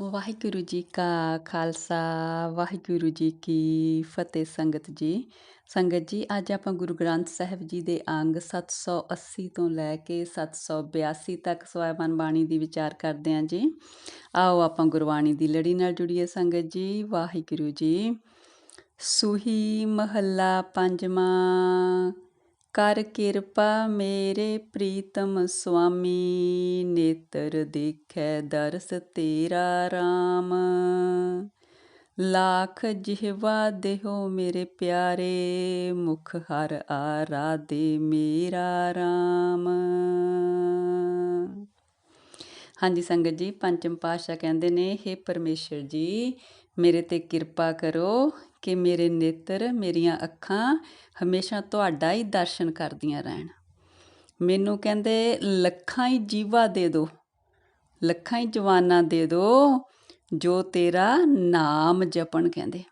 ਵਾਹਿਗੁਰੂ ਜੀ ਕਾ ਖਾਲਸਾ, ਵਾਹਿਗੁਰੂ ਜੀ ਕੀ ਫਤਿਹ ਸੰਗਤ ਜੀ। ਸੰਗਤ ਜੀ, ਅੱਜ ਆਪਾਂ ਗੁਰੂ ਗ੍ਰੰਥ ਸਾਹਿਬ ਜੀ ਦੇ ਅੰਗ 780 ਤੋਂ ਲੈ ਕੇ 782 ਤੱਕ ਸਵੈਮਨ ਬਾਣੀ ਦੀ ਵਿਚਾਰ ਕਰਦੇ ਹਾਂ ਜੀ। ਆਓ ਆਪਾਂ ਗੁਰਬਾਣੀ ਦੀ ਲੜੀ ਨਾਲ ਜੁੜੀਏ ਸੰਗਤ ਜੀ, ਵਾਹਿਗੁਰੂ ਜੀ। ਸੁਹੀ ਮਹੱਲਾ ਪੰਜਵਾਂ ਕਰ ਕਿਰਪਾ ਮੇਰੇ ਪ੍ਰੀਤਮ ਸੁਆਮੀ, ਨੇਤਰ ਦੇਖੈ ਦਰਸ ਤੇਰਾ RAM ਲਾਖ ਜਿਹਵਾ ਦੇਹੋ ਮੇਰੇ ਪਿਆਰੇ, ਮੁਖ ਹਰ ਆਰਾਧੇ ਮੇਰਾ RAM ਹਾਂਜੀ ਸੰਗਤ ਜੀ, ਪੰਚਮ ਪਾਤਸ਼ਾਹ ਕਹਿੰਦੇ ਨੇ हे ਪਰਮੇਸ਼ਰ ਜੀ, ਮੇਰੇ ਤੇ ਕਿਰਪਾ ਕਰੋ ਕਿ ਮੇਰੇ ਨੇਤਰ, ਮੇਰੀਆਂ ਅੱਖਾਂ ਹਮੇਸ਼ਾ ਤੁਹਾਡਾ ਹੀ ਦਰਸ਼ਨ ਕਰਦੀਆਂ ਰਹਿਣ। ਮੈਨੂੰ ਕਹਿੰਦੇ, ਲੱਖਾਂ ਹੀ ਜੀਵਾ ਦੇ ਦਿਓ ਲੱਖਾਂ ਹੀ ਜਵਾਨਾਂ ਦੇ ਦਿਓ ਜੋ ਤੇਰਾ ਨਾਮ ਜਪਣ, ਕਹਿੰਦੇ।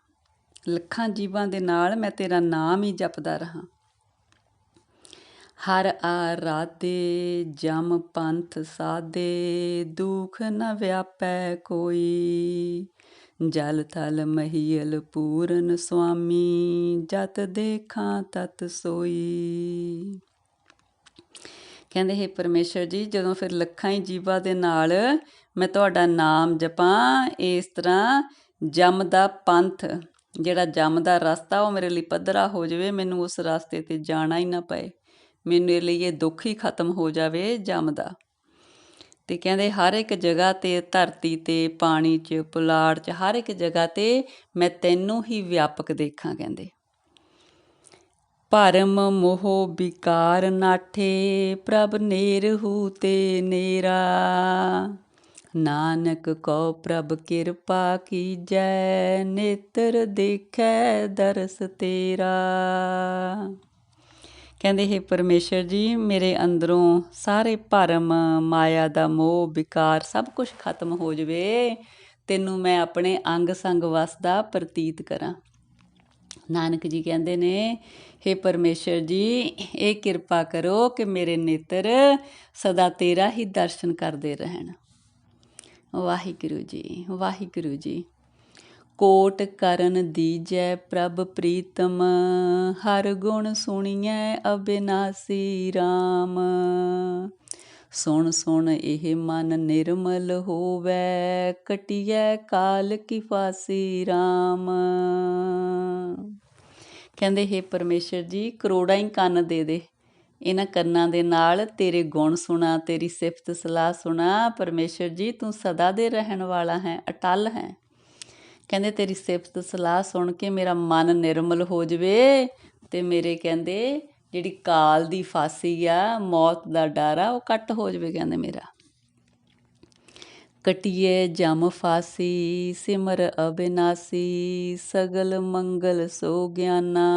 ਲੱਖਾਂ ਜੀਵਾਂ ਦੇ ਨਾਲ ਮੈਂ ਤੇਰਾ ਨਾਮ ਹੀ ਜਪਦਾ ਰਹਾ। ਹਰ ਆਰਾਧੇ ਜਮ ਪੰਥ ਸਾਦੇ ਦੁਖ ਨ ਵਿਆਪੈ ਕੋਈ। ਜਲ ਥਲ ਮਹੀਲ ਪੂਰਨ ਸੁਆਮੀ, ਜਤ ਦੇਖਾਂ ਤਤ ਸੋਈ। ਕਹਿੰਦੇ, ਹੈ ਪਰਮੇਸ਼ਰ ਜੀ, ਜਦੋਂ ਫਿਰ ਲੱਖਾਂ ਹੀ ਜੀਵਾਂ ਦੇ ਨਾਲ ਮੈਂ ਤੁਹਾਡਾ ਨਾਮ ਜਪਾਂ, ਇਸ ਤਰ੍ਹਾਂ ਜਮ ਦਾ ਪੰਥ, ਜਿਹੜਾ ਜਮ ਦਾ ਰਸਤਾ ਉਹ ਮੇਰੇ ਲਈ ਪੱਧਰਾ ਹੋ ਜਾਵੇ, ਮੈਨੂੰ ਉਸ ਰਸਤੇ ਤੇ ਜਾਣਾ ਹੀ ਨਾ ਪਏ। ਮੈਨੂੰ ਲਈ ਇਹ ਦੁੱਖ ਹੀ ਖਤਮ ਹੋ ਜਾਵੇ ਜਮ ਤੇ ਕਹਿੰਦੇ, ਹਰ ਇੱਕ ਜਗ੍ਹਾ ਤੇ ਧਰਤੀ ਤੇ ਪਾਣੀ 'ਚ, ਪੁਲਾੜ 'ਚ, ਹਰ ਇੱਕ ਜਗ੍ਹਾ ਤੇ ਮੈਂ ਤੈਨੂੰ ਹੀ ਵਿਆਪਕ ਦੇਖਾਂ, ਕਹਿੰਦੇ। ਭਰਮ ਮੋਹ ਵਿਕਾਰ ਨਾਠੇ, ਪ੍ਰਭ ਨੇਰਹੂ ਤੇ ਨੇਰਾ। ਨਾਨਕ ਕੋ ਪ੍ਰਭ ਕਿਰਪਾ ਕੀਜੈ, ਨੇਤਰ ਦੇਖੈ ਦਰਸ ਤੇਰਾ। ਕਹਿੰਦੇ, ਹੈ ਪਰਮੇਸ਼ਰ ਜੀ, ਮੇਰੇ ਅੰਦਰੋਂ ਸਾਰੇ ਭਰਮ, ਮਾਇਆ ਦਾ ਮੋਹ, ਵਿਕਾਰ ਸਭ ਕੁਝ ਖਤਮ ਹੋ ਜਵੇ। ਤੈਨੂੰ ਮੈਂ ਆਪਣੇ ਅੰਗ ਸੰਗ ਵਸਦਾ ਪ੍ਰਤੀਤ ਕਰਾਂ। ਨਾਨਕ ਜੀ ਕਹਿੰਦੇ ਨੇ हे ਪਰਮੇਸ਼ਰ ਜੀ, ਇਹ ਕਿਰਪਾ ਕਰੋ ਕਿ ਮੇਰੇ ਨੇਤਰ ਸਦਾ ਤੇਰਾ ਹੀ ਦਰਸ਼ਨ ਕਰਦੇ ਰਹਿਣ। ਵਾਹਿਗੁਰੂ ਜੀ ਵਾਹਿਗੁਰੂ ਜੀ। ਕੋਟ ਕਰਨ ਦੀਜੈ ਪ੍ਰਭ ਪ੍ਰੀਤਮ, ਹਰ ਗੁਣ ਸੁਣੀਐ ਅਬਿਨਾਸੀ RAM ਸੁਣ ਸੁਣ, ਇਹ ਮਨ ਨਿਰਮਲ ਹੋਵੇ, ਕਟਿਐ ਕਾਲ ਕੀ ਫਾਸੀ RAM ਕਹਿੰਦੇ, ਹੈ ਪਰਮੇਸ਼ਰ ਜੀ, ਕਰੋੜਾਂ ਹੀ ਕੰਨ ਦੇ ਦੇ। ਇਹਨਾਂ ਕੰਨਾਂ ਦੇ ਨਾਲ ਤੇਰੇ ਗੁਣ ਸੁਣਾ, ਤੇਰੀ ਸਿਫਤ ਸਲਾਹ ਸੁਣਾ। ਪਰਮੇਸ਼ਰ ਜੀ, ਤੂੰ ਸਦਾ ਦੇ ਰਹਿਣ ਵਾਲਾ ਹੈ, ਅਟਲ ਹੈ। ਕਹਿੰਦੇ, ਤੇਰੀ ਸਿਫਤ ਸਲਾਹ ਸੁਣ ਕੇ ਮੇਰਾ ਮਨ ਨਿਰਮਲ ਹੋ ਜਵੇ। ਤੇ ਮੇਰੇ ਕਹਿੰਦੇ, ਜਿਹੜੀ ਕਾਲ ਦੀ ਫਾਸੀ ਆ, ਮੌਤ ਦਾ ਡਰ ਆ, ਉਹ ਕੱਟ ਹੋ ਜਵੇ। ਕਹਿੰਦੇ ਮੇਰਾ। ਕਟਿਏ ਜਮ ਫਾਸੀ, ਸਿਮਰ ਅਬਿਨਾਸੀ, ਸਗਲ ਮੰਗਲ ਸੋ ਗਿਆਨਾ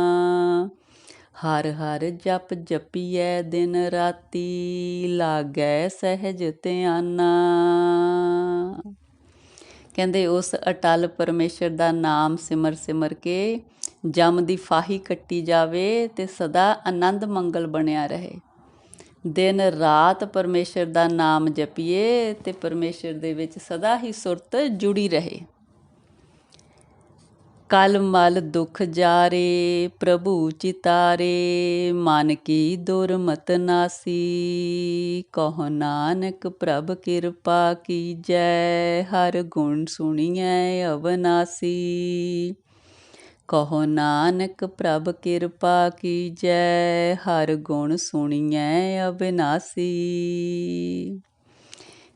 ਹਰ ਹਰ ਜਪ ਜਪੀਐ ਦਿਨ ਰਾਤੀ, ਲਾਗੈ ਸਹਿਜ ਧਿਆਨਾ। ਕਹਿੰਦੇ ਉਸ ਅਟਲ ਪਰਮੇਸ਼ਰ ਦਾ ਨਾਮ ਸਿਮਰ ਸਿਮਰ ਕੇ ਜਮ ਦੀ ਫਾਹੀ ਕੱਟੀ ਜਾਵੇ ਤੇ ਸਦਾ ਆਨੰਦ ਮੰਗਲ ਬਣਿਆ ਰਹੇ। ਦਿਨ ਰਾਤ ਪਰਮੇਸ਼ਰ ਦਾ ਨਾਮ ਜਪੀਏ ਤੇ ਪਰਮੇਸ਼ਰ ਦੇ ਵਿੱਚ ਸਦਾ ਹੀ ਸੁਰਤ ਜੁੜੀ ਰਹੇ। ਕਲ ਮਲ ਦੁਖ ਜਾਰੇ, ਪ੍ਰਭੂ ਚਿਤਾਰੇ ਮਨ ਕੀ ਦੁਰਮਤ ਨਾਸੀ। ਕਹੋ ਨਾਨਕ ਪ੍ਰਭ ਕਿਰਪਾ ਕੀਜੈ, ਹਰ ਗੁਣ ਸੁਣੀਐ ਅਵਨਾਸੀ। ਕਹੋ ਨਾਨਕ ਪ੍ਰਭ ਕਿਰਪਾ ਕੀਜੈ, ਹਰ ਗੁਣ ਸੁਣੀਐ ਅਬਿਨਾਸੀ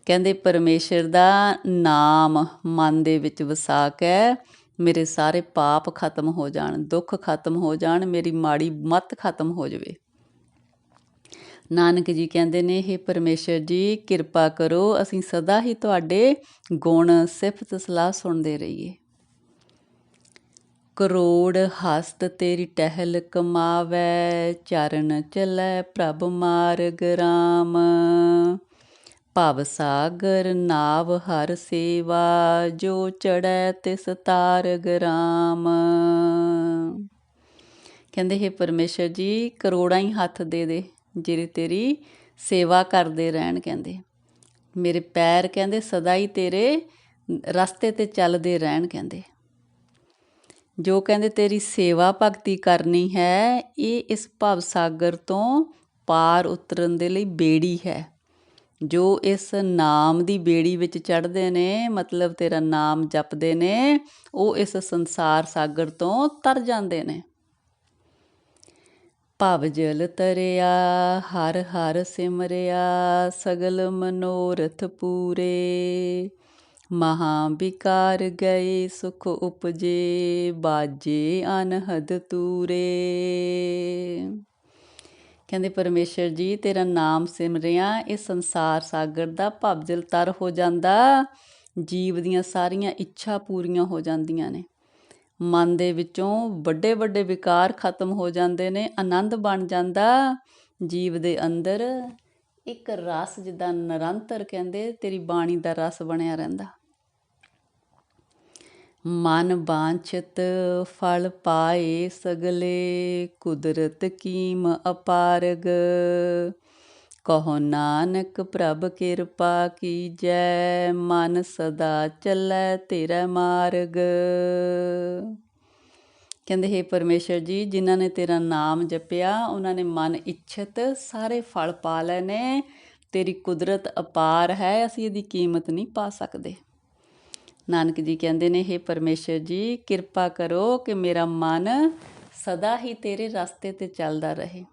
ਕਹਿੰਦੇ ਪਰਮੇਸ਼ਰ ਦਾ ਨਾਮ ਮਨ ਦੇ ਵਿੱਚ ਵਸਾ ਕੇ ਮੇਰੇ ਸਾਰੇ ਪਾਪ ਖਤਮ ਹੋ ਜਾਣ, ਦੁੱਖ ਖਤਮ ਹੋ ਜਾਣ, ਮੇਰੀ ਮਾੜੀ ਮਤ ਖਤਮ ਹੋ ਜਾਵੇ। ਨਾਨਕ ਜੀ ਕਹਿੰਦੇ ਨੇ ਇਹ ਪਰਮੇਸ਼ਰ ਜੀ, ਕਿਰਪਾ ਕਰੋ, ਅਸੀਂ ਸਦਾ ਹੀ ਤੁਹਾਡੇ ਗੁਣ ਸਿਫਤ ਸਲਾਹ ਸੁਣਦੇ ਰਹੀਏ। ਕਰੋੜ ਹਸਤ ਤੇਰੀ ਟਹਿਲ ਕਮਾਵੇ, ਚਰਨ ਚਲੇ ਪ੍ਰਭ ਮਾਰਗ ਰਾਮ। ਭਵ ਸਾਗਰ ਨਾਵ ਹਰ ਸੇਵਾ, ਜੋ ਚੜੈ ਤਿਸ ਤਾਰਗ ਰਾਮ। ਕਹਿੰਦੇ, ਹੈ ਪਰਮੇਸ਼ਰ ਜੀ, ਕਰੋੜਾਂ ਹੀ ਹੱਥ ਦੇ ਦੇ, ਜਿਹੜੇ ਤੇਰੀ ਸੇਵਾ ਕਰਦੇ ਰਹਿਣ, ਕਹਿੰਦੇ। ਮੇਰੇ ਪੈਰ, ਕਹਿੰਦੇ, ਸਦਾ ਹੀ ਤੇਰੇ ਰਸਤੇ ਤੇ ਚੱਲਦੇ ਰਹਿਣ, ਕਹਿੰਦੇ। ਜੋ ਕਹਿੰਦੇ, ਤੇਰੀ ਸੇਵਾ ਭਗਤੀ ਕਰਨੀ ਹੈ, ਇਹ ਇਸ ਭਵ ਸਾਗਰ ਤੋਂ ਪਾਰ ਉਤਰਨ ਦੇ ਲਈ ਬੇੜੀ ਹੈ। ਜੋ ਇਸ ਨਾਮ ਦੀ ਬੇੜੀ ਵਿੱਚ ਚੜ੍ਹਦੇ ਨੇ, ਮਤਲਬ ਤੇਰਾ ਨਾਮ ਜਪਦੇ ਨੇ, ਉਹ ਇਸ ਸੰਸਾਰ ਸਾਗਰ ਤੋਂ ਤਰ ਜਾਂਦੇ ਨੇ। ਭਵ ਜਲ ਤਰਿਆ, ਹਰ ਹਰ ਸਿਮਰਿਆ, ਸਗਲ ਮਨੋਰਥ ਪੂਰੇ। ਮਹਾ ਵਿਕਾਰ ਗਏ, ਸੁਖ ਉਪਜੇ, ਬਾਜੇ ਅਨਹਦ ਤੂਰੇ। ਕਹਿੰਦੇ, ਪਰਮੇਸ਼ਰ ਜੀ, ਤੇਰਾ ਨਾਮ ਸਿਮਰਿਆ ਇਹ ਸੰਸਾਰ ਸਾਗਰ ਦਾ ਭਵਜਲ ਤਰ ਹੋ ਜਾਂਦਾ। ਜੀਵ ਦੀਆਂ ਸਾਰੀਆਂ ਇੱਛਾ ਪੂਰੀਆਂ ਹੋ ਜਾਂਦੀਆਂ ਨੇ। ਮਨ ਦੇ ਵਿੱਚੋਂ ਵੱਡੇ ਵੱਡੇ ਵਿਕਾਰ ਖਤਮ ਹੋ ਜਾਂਦੇ ਨੇ, ਆਨੰਦ ਬਣ ਜਾਂਦਾ। ਜੀਵ ਦੇ ਅੰਦਰ ਇੱਕ ਰਸ ਜਿੱਦਾਂ ਨਿਰੰਤਰ ਕਹਿੰਦੇ, ਤੇਰੀ ਬਾਣੀ ਦਾ ਰਸ ਬਣਿਆ ਰਹਿੰਦਾ। ਮਨ ਬਾਂਛਤ ਫਲ ਪਾਏ ਸਗਲੇ, ਕੁਦਰਤ ਕੀਮ ਅਪਾਰਗ। ਕਹੋ ਨਾਨਕ, ਪ੍ਰਭ ਕਿਰਪਾ ਕੀਜੈ, ਮਨ ਸਦਾ ਚੱਲੈ ਤੇਰਾ ਮਾਰਗ। ਕਹਿੰਦੇ, ਹੈ ਪਰਮੇਸ਼ਰ ਜੀ, ਜਿਨ੍ਹਾਂ ਨੇ ਤੇਰਾ ਨਾਮ ਜਪਿਆ, ਉਹਨਾਂ ਨੇ ਮਨ ਇੱਛਤ ਸਾਰੇ ਫਲ ਪਾ ਲਏ ਤੇਰੀ ਕੁਦਰਤ ਅਪਾਰ ਹੈ, ਅਸੀਂ ਇਹਦੀ ਕੀਮਤ ਨਹੀਂ ਪਾ ਸਕਦੇ। ਨਾਨਕ ਜੀ ਕਹਿੰਦੇ ਨੇ हे ਪਰਮੇਸ਼ਰ ਜੀ, ਕਿਰਪਾ ਕਰੋ ਕਿ ਮੇਰਾ ਮਨ ਸਦਾ ਹੀ ਤੇਰੇ ਰਸਤੇ ਤੇ ਚੱਲਦਾ ਰਹੇ,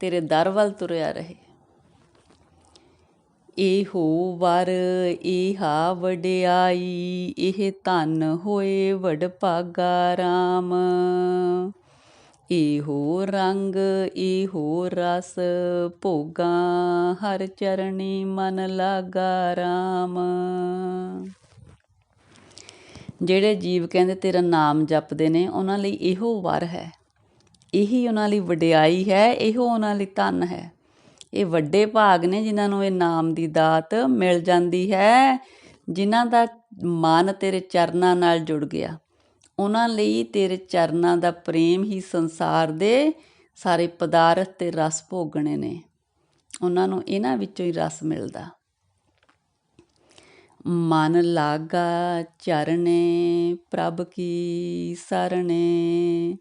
ਤੇਰੇ ਦਰ ਵੱਲ ਤੁਰਿਆ ਰਹੇ। ਇਹੋ ਵਰ, ਇਹਾ ਵਡਿਆਈ, ਇਹ ਧਨ ਹੋਏ ਵਡ ਭਾਗਾ RAM ਇਹੋ ਰੰਗ, ਇਹੋ ਰਸ, ਭੋਗਾ ਹਰ ਚਰਣੀ ਮਨ ਲਾਗਾ RAM ਜਿਹੜੇ ਜੀਵ ਕਹਿੰਦੇ ਤੇਰਾ ਨਾਮ ਜਪਦੇ ਨੇ, ਉਹਨਾਂ ਲਈ ਇਹੋ ਵਰ ਹੈ। ਇਹੀ ਉਹਨਾਂ ਲਈ ਵਡਿਆਈ ਹੈ, ਇਹੋ ਉਹਨਾਂ ਲਈ ਧਨ ਹੈ। ਇਹ ਵੱਡੇ ਭਾਗ ਨੇ ਜਿਨ੍ਹਾਂ ਨੂੰ ਇਹ ਨਾਮ ਦੀ ਦਾਤ ਮਿਲ ਜਾਂਦੀ ਹੈ, ਜਿਨ੍ਹਾਂ ਦਾ ਮਨ ਤੇਰੇ ਚਰਨਾਂ ਨਾਲ ਜੁੜ ਗਿਆ। ਉਹਨਾਂ ਲਈ ਤੇਰੇ ਚਰਨਾਂ ਦਾ ਪ੍ਰੇਮ ਹੀ ਸੰਸਾਰ ਦੇ ਸਾਰੇ ਪਦਾਰਥ ਤੇ ਰਸ ਭੋਗਣੇ ਨੇ। ਉਹਨਾਂ ਨੂੰ ਇਹਨਾਂ ਵਿੱਚੋਂ ਹੀ ਰਸ ਮਿਲਦਾ। ਮਨ ਲਾਗਾ ਚਰਨੇ ਪ੍ਰਭ ਕੀ ਸਰਣੇ।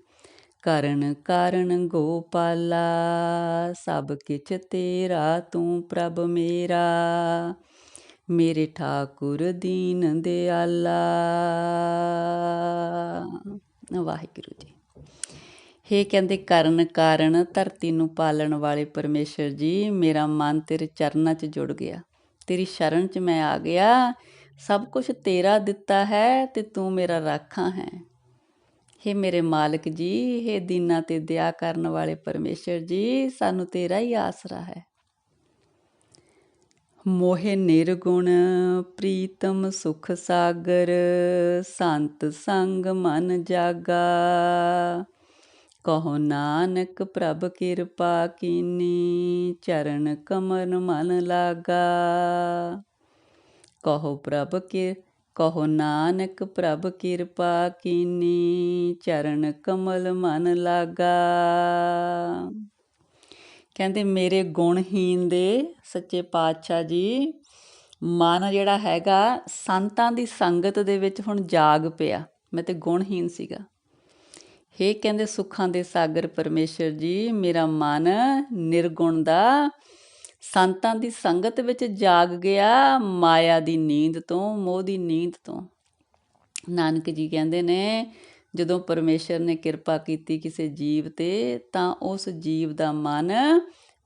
ਕਰਨ ਕਾਰਨ ਗੋਪਾਲਾ, ਸਭ ਕਿਛ ਤੇਰਾ, ਤੂੰ ਪ੍ਰਭ ਮੇਰਾ। ਮੇਰੇ ਠਾਕੁਰ ਦੀਨ ਦਿਆਲਾ। ਵਾਹਿਗੁਰੂ ਜੀ। ਹੇ ਕਹਿੰਦੇ ਕਰਨ ਕਾਰਨ, ਧਰਤੀ ਨੂੰ ਪਾਲਣ ਵਾਲੇ ਪਰਮੇਸ਼ਰ ਜੀ, ਮੇਰਾ ਮਨ ਤੇਰੇ ਚਰਨਾਂ 'ਚ ਜੁੜ ਗਿਆ। ਤੇਰੀ ਸ਼ਰਨ 'ਚ ਮੈਂ ਆ ਗਿਆ। ਸਭ ਕੁਝ ਤੇਰਾ ਦਿੱਤਾ ਹੈ ਤੇ ਤੂੰ ਮੇਰਾ ਰਾਖਾ ਹੈ। हे ਮੇਰੇ ਮਾਲਕ ਜੀ हे ਦੀਨਾ ਤੇ ਦਇਆ ਕਰਨ ਵਾਲੇ ਪਰਮੇਸ਼ਰ ਜੀ, ਸਾਨੂੰ ਤੇਰਾ ਹੀ ਆਸਰਾ ਹੈ। ਮੋਹਿ ਨਿਰਗੁਣ, ਪ੍ਰੀਤਮ ਸੁਖ ਸਾਗਰ, ਸੰਤ ਸੰਗ ਮਨ ਜਾਗਾ। ਕਹੋ ਨਾਨਕ ਪ੍ਰਭ ਕਿਰਪਾ ਕੀਨੀ, ਚਰਨ ਕਮਨ ਮਨ ਲਾਗਾ। ਕਹੋ ਪ੍ਰਭ ਕੇ, ਕਹੋ ਨਾਨਕ ਪ੍ਰਭ ਕਿਰਪਾ ਕੀਨੀ, ਚਰਨ ਕਮਲ ਮਨ ਲਾਗਾ। ਕਹਿੰਦੇ ਮੇਰੇ ਗੁਣਹੀਨ ਦੇ ਸੱਚੇ ਪਾਤਸ਼ਾਹ ਜੀ, ਮਨ ਜਿਹੜਾ ਹੈਗਾ ਸੰਤਾਂ ਦੀ ਸੰਗਤ ਦੇ ਵਿੱਚ ਹੁਣ ਜਾਗ ਪਿਆ। ਮੈਂ ਤੇ ਗੁਣਹੀਨ ਸੀਗਾ। ਹੇ ਕਹਿੰਦੇ ਸੁੱਖਾਂ ਦੇ ਸਾਗਰ ਪਰਮੇਸ਼ਰ ਜੀ, ਮੇਰਾ ਮਨ ਨਿਰਗੁਣ ਦਾ। ਸੰਤਾਂ ਦੀ ਸੰਗਤ ਵਿੱਚ ਜਾਗ ਗਿਆ ਮਾਇਆ ਦੀ ਨੀਂਦ ਤੋਂ, ਮੋਹ ਦੀ ਨੀਂਦ ਤੋਂ। ਨਾਨਕ ਜੀ ਕਹਿੰਦੇ ਨੇ, ਜਦੋਂ ਪਰਮੇਸ਼ਰ ਨੇ ਕਿਰਪਾ ਕੀਤੀ ਕਿਸੇ ਜੀਵ ਤੇ, ਤਾਂ ਉਸ ਜੀਵ ਦਾ ਮਨ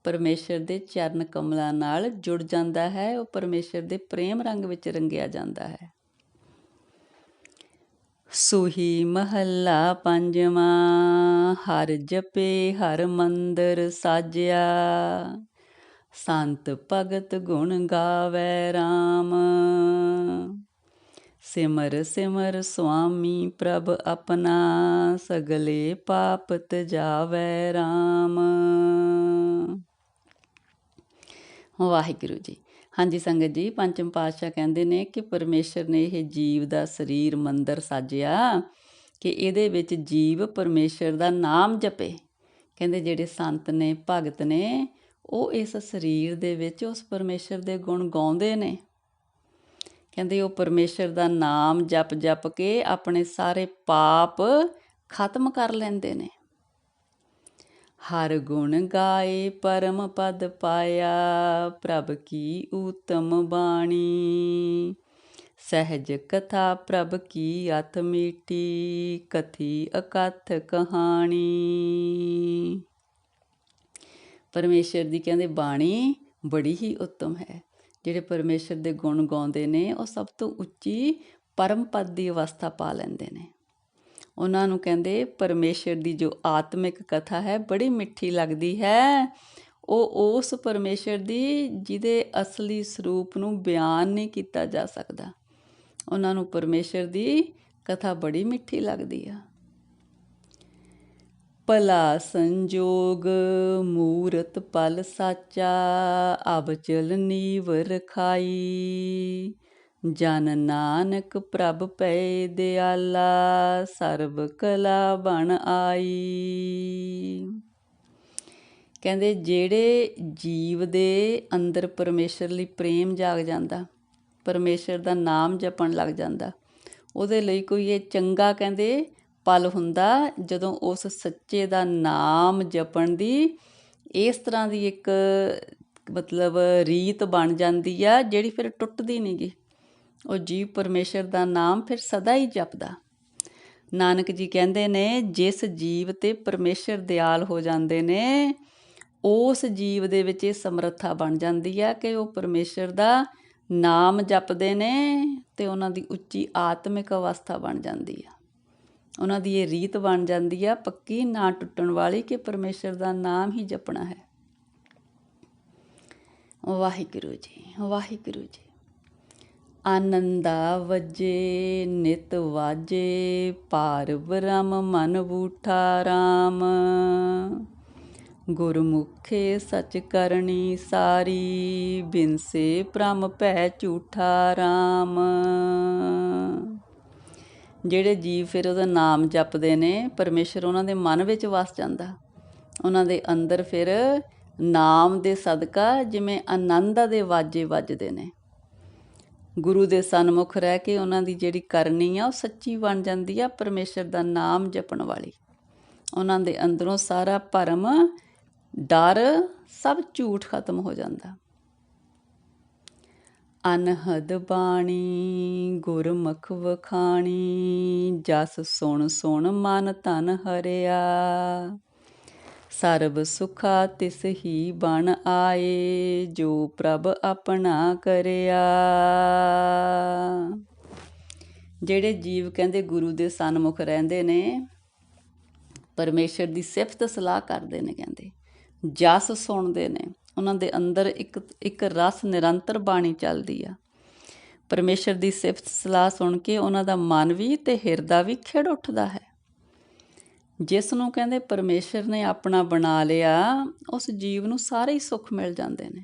ਪਰਮੇਸ਼ਰ ਦੇ ਚਰਨ ਕਮਲਾਂ ਨਾਲ ਜੁੜ ਜਾਂਦਾ ਹੈ। ਉਹ ਪਰਮੇਸ਼ਰ ਦੇ ਪ੍ਰੇਮ ਰੰਗ ਵਿੱਚ ਰੰਗਿਆ ਜਾਂਦਾ ਹੈ। ਸੁਹੀ ਮਹੱਲਾ ਪੰਜਵਾਂ, ਹਰ ਜਪੇ ਹਰ ਮੰਦਰ ਸਾਜਿਆ। ਸੰਤ ਭਗਤ ਗੁਣ ਗਾਵੇ RAM ਸਿਮਰ ਸਿਮਰ ਸੁਆਮੀ ਪ੍ਰਭ ਆਪਣਾ, ਸਗਲੇ ਪਾਪ ਤਜਾਵੇ RAM ਵਾਹਿਗੁਰੂ ਜੀ। ਹਾਂਜੀ ਸੰਗਤ ਜੀ, ਪੰਚਮ ਪਾਤਸ਼ਾਹ ਕਹਿੰਦੇ ਨੇ ਕਿ ਪਰਮੇਸ਼ਰ ਨੇ ਇਹ ਜੀਵ ਦਾ ਸਰੀਰ ਮੰਦਰ ਸਾਜਿਆ ਕਿ ਇਹਦੇ ਵਿੱਚ ਜੀਵ ਪਰਮੇਸ਼ਰ ਦਾ ਨਾਮ ਜਪੇ। ਕਹਿੰਦੇ ਜਿਹੜੇ ਸੰਤ ਨੇ, ਭਗਤ ਨੇ, ਉਹ ਇਸ ਸਰੀਰ ਦੇ ਵਿੱਚ ਉਸ ਪਰਮੇਸ਼ਰ ਦੇ ਗੁਣ ਗਾਉਂਦੇ ਨੇ। ਕਹਿੰਦੇ ਉਹ ਪਰਮੇਸ਼ਰ ਦਾ ਨਾਮ ਜਪ ਜਪ ਕੇ ਆਪਣੇ ਸਾਰੇ ਪਾਪ ਖਤਮ ਕਰ ਲੈਂਦੇ ਨੇ। ਹਰ ਗੁਣ ਗਾਏ, ਪਰਮ ਪਦ ਪਾਇਆ, ਪ੍ਰਭ ਕੀ ਊਤਮ ਬਾਣੀ। ਸਹਿਜ ਕਥਾ, ਪ੍ਰਭ ਕੀ ਅਤ ਮੀਠੀ ਕਥੀ ਅਕਥ ਕਹਾਣੀ। ਪਰਮੇਸ਼ਰ ਦੀ ਕਹਿੰਦੇ ਬਾਣੀ ਬੜੀ ਹੀ ਉੱਤਮ ਹੈ। ਜਿਹੜੇ ਪਰਮੇਸ਼ਰ ਦੇ ਗੁਣ ਗਾਉਂਦੇ ਨੇ, ਉਹ ਸਭ ਤੋਂ ਉੱਚੀ ਪਰਮ ਪਦ ਦੀ ਅਵਸਥਾ ਪਾ ਲੈਂਦੇ ਨੇ। ਉਹਨਾਂ ਨੂੰ ਕਹਿੰਦੇ, ਪਰਮੇਸ਼ਰ ਦੀ ਜੋ ਆਤਮਿਕ ਕਥਾ ਹੈ, ਬੜੀ ਮਿੱਠੀ ਲੱਗਦੀ ਹੈ। ਉਹ ਉਸ ਪਰਮੇਸ਼ਰ ਦੀ ਜਿਹਦੇ ਅਸਲੀ ਸਰੂਪ ਨੂੰ ਬਿਆਨ ਨਹੀਂ ਕੀਤਾ ਜਾ ਸਕਦਾ। ਉਹਨਾਂ ਨੂੰ ਪਰਮੇਸ਼ਰ ਦੀ ਕਥਾ ਬੜੀ ਮਿੱਠੀ ਲੱਗਦੀ ਆ। ਭਲਾ ਸੰਜੋਗ ਮੂਰਤ ਪਲ ਸਾਚਾ, ਅਬ ਚਲ ਨੀਵ ਰਖਾਈ ਜਨ ਨਾਨਕ ਪ੍ਰਭ ਪਏ ਦਿਆਲਾ, ਸਰਬ ਕਲਾ ਬਣ ਆਈ। ਕਹਿੰਦੇ, ਜਿਹੜੇ ਜੀਵ ਦੇ ਅੰਦਰ ਪਰਮੇਸ਼ਰ ਲਈ ਪ੍ਰੇਮ ਜਾਗ ਜਾਂਦਾ, ਪਰਮੇਸ਼ਰ ਦਾ ਨਾਮ ਜਪਣ ਲੱਗ ਜਾਂਦਾ, ਉਹਦੇ ਲਈ ਕੋਈ ਇਹ ਚੰਗਾ ਕਹਿੰਦੇ ਪਲ ਹੁੰਦਾ, ਜਦੋਂ ਉਸ ਸੱਚੇ ਦਾ ਨਾਮ ਜਪਣ ਦੀ ਇਸ ਤਰ੍ਹਾਂ ਦੀ ਇੱਕ ਮਤਲਬ ਰੀਤ ਬਣ ਜਾਂਦੀ ਆ, ਜਿਹੜੀ ਫਿਰ ਟੁੱਟਦੀ ਨਹੀਂਗੀ ਉਹ ਜੀਵ ਪਰਮੇਸ਼ਰ ਦਾ ਨਾਮ ਫਿਰ ਸਦਾ ਹੀ ਜਪਦਾ। ਨਾਨਕ ਜੀ ਕਹਿੰਦੇ ਨੇ, ਜਿਸ ਜੀਵ ਤੇ ਪਰਮੇਸ਼ਰ ਦਿਆਲ ਹੋ ਜਾਂਦੇ ਨੇ, ਉਸ ਜੀਵ ਦੇ ਵਿੱਚ ਇਹ ਸਮਰੱਥਾ ਬਣ ਜਾਂਦੀ ਆ ਕਿ ਉਹ ਪਰਮੇਸ਼ਰ ਦਾ ਨਾਮ ਜਪਦੇ ਨੇ ਤੇ ਉਹਨਾਂ ਦੀ ਉੱਚੀ ਆਤਮਿਕ ਅਵਸਥਾ ਬਣ ਜਾਂਦੀ ਆ। ਉਹਨਾਂ ਦੀ ਇਹ ਰੀਤ ਬਣ ਜਾਂਦੀ ਆ ਪੱਕੀ, ਨਾ ਟੁੱਟਣ ਵਾਲੀ ਕਿ ਪਰਮੇਸ਼ਰ ਦਾ ਨਾਮ ਹੀ ਜਪਣਾ ਹੈ। ਵਾਹਿਗੁਰੂ ਜੀ ਵਾਹਿਗੁਰੂ ਜੀ। ਆਨੰਦਾ ਵਜੇ, ਨਿਤ ਵਾਜੇ ਪਾਰ ਬ੍ਰਹਮ ਮਨ ਬੂਠਾ ਰਾਮ। ਗੁਰਮੁਖੇ ਸਚ ਕਰਨੀ ਸਾਰੀ, ਬਿਨਸੇ ਪ੍ਰਮ ਭੈ ਝੂਠਾ ਰਾਮ। ਜਿਹੜੇ ਜੀਵ ਫਿਰ ਉਹਦਾ ਨਾਮ ਜਪਦੇ ਨੇ, ਪਰਮੇਸ਼ਰ ਉਹਨਾਂ ਦੇ ਮਨ ਵਿੱਚ ਵਸ ਜਾਂਦਾ। ਉਹਨਾਂ ਦੇ ਅੰਦਰ ਫਿਰ ਨਾਮ ਦੇ ਸਦਕਾ ਜਿਵੇਂ ਆਨੰਦ ਦੇ ਵਾਜੇ ਵੱਜਦੇ ਨੇ। ਗੁਰੂ ਦੇ ਸਨਮੁਖ ਰਹਿ ਕੇ ਉਹਨਾਂ ਦੀ ਜਿਹੜੀ ਕਰਨੀ ਆ, ਉਹ ਸੱਚੀ ਬਣ ਜਾਂਦੀ ਆ, ਪਰਮੇਸ਼ਰ ਦਾ ਨਾਮ ਜਪਣ ਵਾਲੀ। ਉਹਨਾਂ ਦੇ ਅੰਦਰੋਂ ਸਾਰਾ ਭਰਮ, ਡਰ ਸਭ ਝੂਠ ਖਤਮ ਹੋ ਜਾਂਦਾ। ਅਨਹਦ ਬਾਣੀ, ਗੁਰਮੁਖ ਵਖਾਣੀ, ਜਸ ਸੁਣ ਸੁਣ ਮਨ ਤਨ ਹਰਿਆ। ਸਰਬ ਸੁਖਾ ਤਿਸ ਹੀ ਬਣ ਆਏ, ਜੋ ਪ੍ਰਭ ਆਪਣਾ ਕਰਿਆ। ਜਿਹੜੇ ਜੀਵ ਕਹਿੰਦੇ ਗੁਰੂ ਦੇ ਸਨਮੁਖ ਰਹਿੰਦੇ ਨੇ, ਪਰਮੇਸ਼ਰ ਦੀ ਸਿਫਤ ਸਲਾਹ ਕਰਦੇ ਨੇ ਕਹਿੰਦੇ। ਜਸ ਸੁਣਦੇ ਨੇ, ਉਹਨਾਂ ਦੇ ਅੰਦਰ ਇੱਕ ਇੱਕ ਰਸ ਨਿਰੰਤਰ ਬਾਣੀ ਚੱਲਦੀ ਆ। ਪਰਮੇਸ਼ਰ ਦੀ ਸਿਫਤ ਸਲਾਹ ਸੁਣ ਕੇ ਉਹਨਾਂ ਦਾ ਮਨ ਵੀ ਤੇ ਹਿਰਦਾ ਵੀ ਖਿੜ ਉੱਠਦਾ ਹੈ। ਜਿਸ ਨੂੰ ਕਹਿੰਦੇ ਪਰਮੇਸ਼ਰ ਨੇ ਆਪਣਾ ਬਣਾ ਲਿਆ, ਉਸ ਜੀਵ ਨੂੰ ਸਾਰੇ ਹੀ ਸੁੱਖ ਮਿਲ ਜਾਂਦੇ ਨੇ।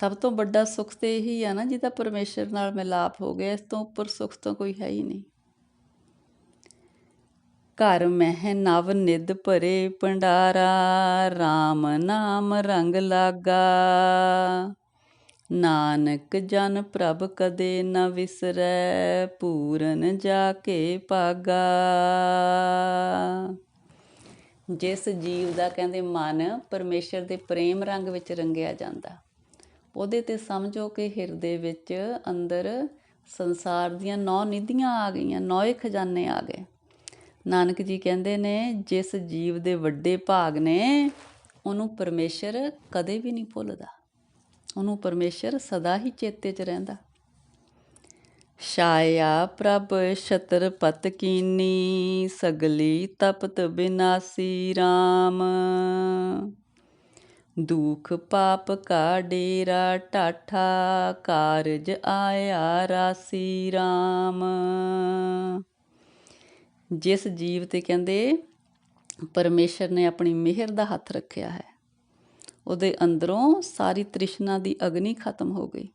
ਸਭ ਤੋਂ ਵੱਡਾ ਸੁੱਖ ਤੇ ਇਹੀ ਆ ਨਾ, ਜਿਹਦਾ ਪਰਮੇਸ਼ਰ ਨਾਲ ਮਿਲਾਪ ਹੋ ਗਿਆ, ਇਸ ਤੋਂ ਉੱਪਰ ਸੁੱਖ ਤਾਂ ਕੋਈ ਹੈ ਹੀ ਨਹੀਂ। ਘਰ ਮਹਿ ਨਵ ਨਿਦ ਭਰੇ ਭੰਡਾਰਾ RAM ਨਾਮ ਰੰਗ ਲਾਗਾ। ਨਾਨਕ ਜਨ ਪ੍ਰਭ ਕਦੇ ਨ ਵਿਸਰੈ, ਪੂਰਨ ਜਾ ਕੇ ਪਾਗਾ। ਜਿਸ ਜੀਵ ਦਾ ਕਹਿੰਦੇ ਮਨ ਪਰਮੇਸ਼ਰ ਦੇ ਪ੍ਰੇਮ ਰੰਗ ਵਿੱਚ ਰੰਗਿਆ ਜਾਂਦਾ, ਉਹਦੇ ਤੇ ਸਮਝੋ ਕਿ ਹਿਰਦੇ ਵਿੱਚ ਅੰਦਰ ਸੰਸਾਰ ਦੀਆਂ ਨੌ ਨਿਧੀਆਂ ਆ ਗਈਆਂ ਨੌਏ ਖਜ਼ਾਨੇ ਆ ਗਏ। ਨਾਨਕ ਜੀ ਕਹਿੰਦੇ ਨੇ, ਜਿਸ ਜੀਵ ਦੇ ਵੱਡੇ ਭਾਗ ਨੇ, ਉਹਨੂੰ ਪਰਮੇਸ਼ਰ ਕਦੇ ਵੀ ਨਹੀਂ ਭੁੱਲਦਾ। ਉਹਨੂੰ ਪਰਮੇਸ਼ਰ ਸਦਾ ਹੀ ਚੇਤੇ 'ਚ ਰਹਿੰਦਾ। ਛਾਇਆ ਪ੍ਰਭ ਛਤਰਪਤ ਕੀਨੀ, ਸਗਲੀ ਤਪਤ ਬਿਨਾਸੀ RAM ਦੁਖ ਪਾਪ ਕਾ ਡੇਰਾ ਟਾਠਾ, ਕਾਰਜ ਆਇਆ ਰਾਸੀ RAM ਜਿਸ ਜੀਵ ਤੇ ਕਹਿੰਦੇ, ਪਰਮੇਸ਼ਰ ਨੇ ਆਪਣੀ ਮਿਹਰ ਦਾ ਹੱਥ ਰੱਖਿਆ ਹੈ। ਉਹਦੇ ਅੰਦਰੋਂ ਸਾਰੀ ਤ੍ਰਿਸ਼ਨਾ ਦੀ ਅਗਨੀ ਖਤਮ ਹੋ ਗਈ।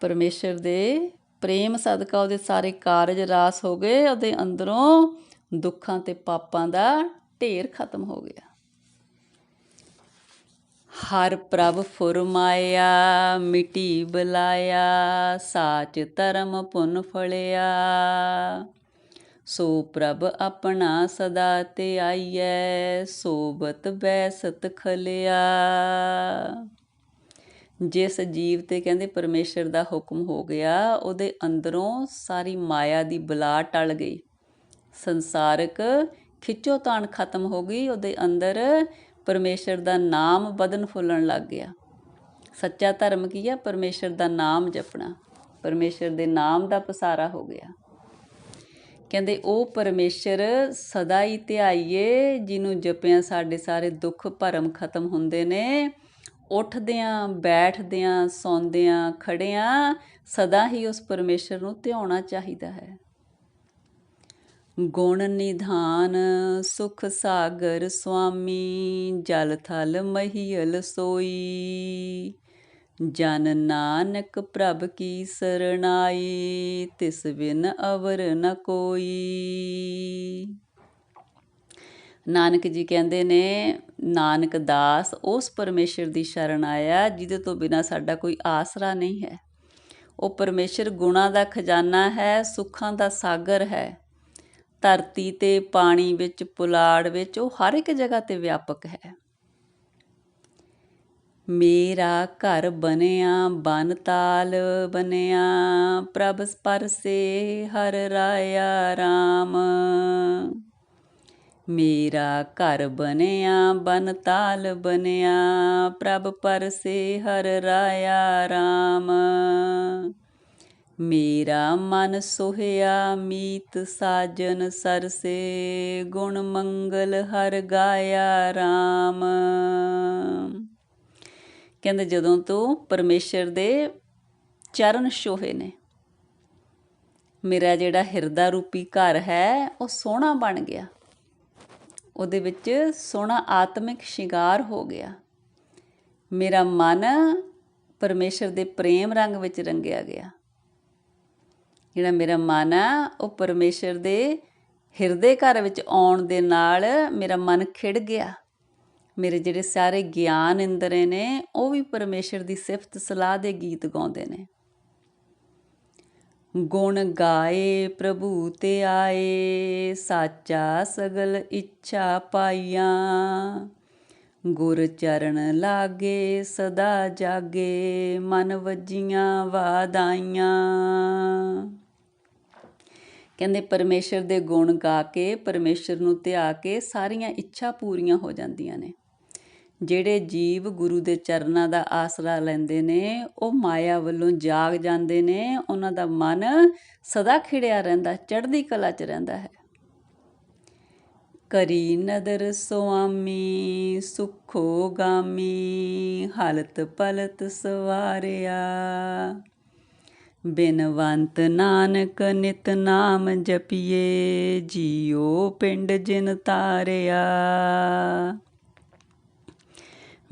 ਪਰਮੇਸ਼ਰ ਦੇ ਪ੍ਰੇਮ ਸਦਕਾ ਉਹਦੇ ਸਾਰੇ ਕਾਰਜ ਰਾਸ ਹੋ ਗਏ, ਉਹਦੇ ਅੰਦਰੋਂ ਦੁੱਖਾਂ ਤੇ ਪਾਪਾਂ ਦਾ ਢੇਰ ਖਤਮ ਹੋ ਗਿਆ। ਹਰ ਪ੍ਰਭ ਫੁਰਮਾਇਆ, ਮਿਟੀ ਬੁਲਾਇਆ, ਸਾਚ ਧਰਮ ਪੁਨ ਫਲਿਆ ਸੋ ਪ੍ਰਭ ਆਪਣਾ ਸਦਾ ਤੇ ਆਈਐ, ਸੋਬਤ ਬੈਸਤ ਖਲਿਆ। ਜਿਸ ਜੀਵ ਤੇ ਕਹਿੰਦੇ ਪਰਮੇਸ਼ਰ ਦਾ ਹੁਕਮ ਹੋ ਗਿਆ, ਉਹਦੇ ਅੰਦਰੋਂ ਸਾਰੀ ਮਾਇਆ ਦੀ ਬਲਾ ਟਲ ਗਈ। ਸੰਸਾਰਕ ਖਿੱਚੋ ਤਾਣ ਖਤਮ ਹੋ ਗਈ, ਉਹਦੇ ਅੰਦਰ ਪਰਮੇਸ਼ਰ ਦਾ ਨਾਮ ਬਦਨ ਫੁੱਲਣ ਲੱਗ ਗਿਆ। ਸੱਚਾ ਧਰਮ ਕੀ ਹੈ ਪਰਮੇਸ਼ਰ ਦਾ ਨਾਮ ਜਪਣਾ। ਪਰਮੇਸ਼ਰ ਦੇ ਨਾਮ ਦਾ ਪਸਾਰਾ ਹੋ ਗਿਆ। ਕਹਿੰਦੇ ਉਹ ਪਰਮੇਸ਼ਰ ਸਦਾ ਹੀ ਧਿਆਈਏ, ਜਿਹਨੂੰ ਜਪਿਆ ਸਾਡੇ ਸਾਰੇ ਦੁੱਖ ਭਰਮ ਖਤਮ ਹੁੰਦੇ ਨੇ। ਉੱਠਦਿਆਂ, ਬੈਠਦਿਆਂ, ਸੌਂਦਿਆਂ, ਖੜਿਆਂ, ਸਦਾ ਹੀ ਉਸ ਪਰਮੇਸ਼ਰ ਨੂੰ ਧਿਆਉਣਾ ਚਾਹੀਦਾ ਹੈ। ਗੁਣ ਨਿਧਾਨ, ਸੁਖ ਸਾਗਰ ਸੁਆਮੀ, ਜਲ ਥਲ ਮਹੀਲ ਸੋਈ। ਜਨ ਨਾਨਕ ਪ੍ਰਭ ਕੀ ਸਰਣਾਈ, ਤਿਸ ਬਿਨ ਅਵਰ ਨ ਕੋਈ। ਨਾਨਕ ਜੀ ਕਹਿੰਦੇ ਨੇ, ਨਾਨਕ ਦਾਸ, ਉਸ ਪਰਮੇਸ਼ਰ ਦੀ ਸ਼ਰਨ ਆਇਆ, ਜਿਹਦੇ ਤੋਂ ਬਿਨਾ ਸਾਡਾ ਕੋਈ ਆਸਰਾ ਨਹੀਂ ਹੈ। ਉਹ ਪਰਮੇਸ਼ਰ ਗੁਣਾ ਦਾ ਖਜ਼ਾਨਾ ਹੈ, ਸੁੱਖਾਂ ਦਾ ਸਾਗਰ ਹੈ। ਧਰਤੀ ਤੇ ਪਾਣੀ ਵਿੱਚ, ਪੁਲਾੜ ਵਿੱਚ, ਉਹ ਹਰ ਇੱਕ ਜਗ੍ਹਾ ਤੇ ਵਿਆਪਕ ਹੈ। ਮੇਰਾ ਘਰ ਬਣਿਆ ਬਨ ਤਾਲ ਬਣਿਆ, ਪ੍ਰਭ ਪਰਸੇ ਹਰ ਰਾਇਆ RAM ਮੇਰਾ ਘਰ ਬਣਿਆ ਬਨ ਤਾਲ ਬਣਿਆ, ਪ੍ਰਭ ਪਰਸੇ ਹਰ ਰਾਇਆ RAM ਮੇਰਾ ਮਨ ਸੋਹਿਆ, ਮੀਤ ਸਾਜਨ ਸਰਸੇ, ਗੁਣ ਮੰਗਲ ਹਰ ਗਾਇਆ RAM ਕਹਿੰਦੇ ਜਦੋਂ ਤੋਂ ਪਰਮੇਸ਼ਰ ਦੇ ਚਰਨ ਸ਼ੋਹੇ ਨੇ, ਮੇਰਾ ਜਿਹੜਾ ਹਿਰਦਾ ਰੂਪੀ ਘਰ ਹੈ, ਉਹ ਸੋਹਣਾ ਬਣ ਗਿਆ। ਉਹਦੇ ਵਿੱਚ ਸੋਹਣਾ ਆਤਮਿਕ ਸ਼ਿੰਗਾਰ ਹੋ ਗਿਆ। ਮੇਰਾ ਮਨ ਪਰਮੇਸ਼ਰ ਦੇ ਪ੍ਰੇਮ ਰੰਗ ਵਿੱਚ ਰੰਗਿਆ ਗਿਆ। ਜਿਹੜਾ ਮੇਰਾ ਮਨ ਆ, ਉਹ ਪਰਮੇਸ਼ਰ ਦੇ ਹਿਰਦੇ ਘਰ ਵਿੱਚ ਆਉਣ ਦੇ ਨਾਲ ਮੇਰਾ ਮਨ ਖਿੜ ਗਿਆ। ਮੇਰੇ ਜਿਹੜੇ ਸਾਰੇ ਗਿਆਨ ਇੰਦਰੇ ਨੇ, ਉਹ ਵੀ ਪਰਮੇਸ਼ਰ ਦੀ ਸਿਫਤ ਸਲਾਹ ਦੇ ਗੀਤ ਗਾਉਂਦੇ ਨੇ। ਗੁਣ ਗਾਏ, ਪ੍ਰਭੂ ਤੇ ਆਏ, ਸਾਚਾ ਸਗਲ ਇੱਛਾ ਪਾਈਆਂ। ਗੁਰ ਚਰਨ ਲਾਗੇ, ਸਦਾ ਜਾਗੇ, ਮਨ ਵਜੀਆਂ ਵਾਦਾਈਆਂ। ਕਹਿੰਦੇ ਪਰਮੇਸ਼ਰ ਦੇ ਗੁਣ ਗਾ ਕੇ, ਪਰਮੇਸ਼ਰ ਨੂੰ ਧਿਆ ਕੇ, ਸਾਰੀਆਂ ਇੱਛਾ ਪੂਰੀਆਂ ਹੋ ਜਾਂਦੀਆਂ ਨੇ। ਜਿਹੜੇ ਜੀਵ ਗੁਰੂ ਦੇ ਚਰਨਾਂ ਦਾ ਆਸਰਾ ਲੈਂਦੇ ਨੇ, ਉਹ ਮਾਇਆ ਵੱਲੋਂ ਜਾਗ ਜਾਂਦੇ ਨੇ, ਉਹਨਾਂ ਦਾ ਮਨ ਸਦਾ ਖਿੜਿਆ ਰਹਿੰਦਾ, ਚੜ੍ਹਦੀ ਕਲਾ 'ਚ ਰਹਿੰਦਾ ਹੈ। ਕਰੀ ਨਦਰ ਸੁਆਮੀ, ਸੁਖੋ ਗਾਮੀ, ਹਲਤ ਪਲਤ ਸਵਾਰਿਆ। ਬਿਨਵੰਤ ਨਾਨਕ ਨਿਤ ਨਾਮ ਜਪੀਏ, ਜੀਓ ਪਿੰਡ ਜਿਨ ਤਾਰਿਆ।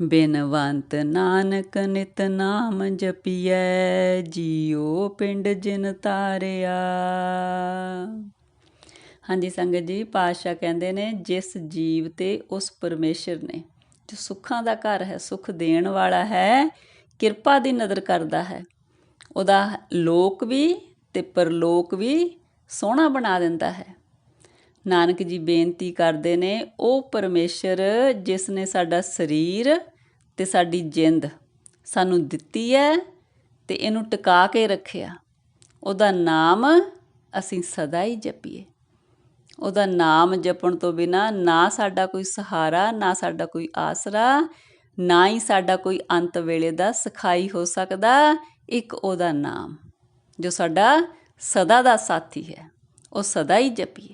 ਬਿਨਵੰਤ ਨਾਨਕ ਨਿਤ ਨਾਮ ਜਪੀਐ ਜੀਓ ਪਿੰਡ ਜਿਨ ਤਾਰਿਆ। ਹਾਂਜੀ ਸੰਗਤ ਜੀ, ਪਾਤਸ਼ਾਹ ਕਹਿੰਦੇ ਨੇ, ਜਿਸ ਜੀਵ ਤੇ ਉਸ ਪਰਮੇਸ਼ਰ ਨੇ, ਜੋ ਸੁੱਖਾਂ ਦਾ ਘਰ ਹੈ, ਸੁਖ ਦੇਣ ਵਾਲਾ ਹੈ, ਕਿਰਪਾ ਦੀ ਨਜ਼ਰ ਕਰਦਾ ਹੈ। ਉਹਦਾ ਲੋਕ ਵੀ ਤੇ ਪਰਲੋਕ ਵੀ ਸੋਹਣਾ ਬਣਾ ਦਿੰਦਾ ਹੈ। ਨਾਨਕ ਜੀ ਬੇਨਤੀ ਕਰਦੇ ਨੇ, ਉਹ ਪਰਮੇਸ਼ਰ ਜਿਸ ਨੇ ਸਾਡਾ ਸਰੀਰ ਤੇ ਸਾਡੀ ਜਿੰਦ ਸਾਨੂੰ ਦਿੱਤੀ ਹੈ ਤੇ ਇਹਨੂੰ ਟਿਕਾ ਕੇ ਰੱਖਿਆ, ਉਹਦਾ ਨਾਮ ਅਸੀਂ ਸਦਾ ਹੀ ਜਪੀਏ। ਉਹਦਾ ਨਾਮ ਜਪਣ ਤੋਂ ਬਿਨਾ ਨਾ ਸਾਡਾ ਕੋਈ ਸਹਾਰਾ, ਨਾ ਸਾਡਾ ਕੋਈ ਆਸਰਾ, ਨਾ ਹੀ ਸਾਡਾ ਕੋਈ ਅੰਤ ਵੇਲੇ ਦਾ ਸਖਾਈ ਹੋ ਸਕਦਾ, ਇੱਕ ਉਹਦਾ ਨਾਮ ਜੋ ਸਾਡਾ ਸਦਾ ਦਾ ਸਾਥੀ ਹੈ, ਉਹ ਸਦਾ ਹੀ ਜਪੀਏ।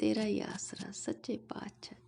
ਤੇਰਾ ਹੀ ਆਸਰਾ ਸੱਚੇ ਪਾਤਸ਼ਾਹ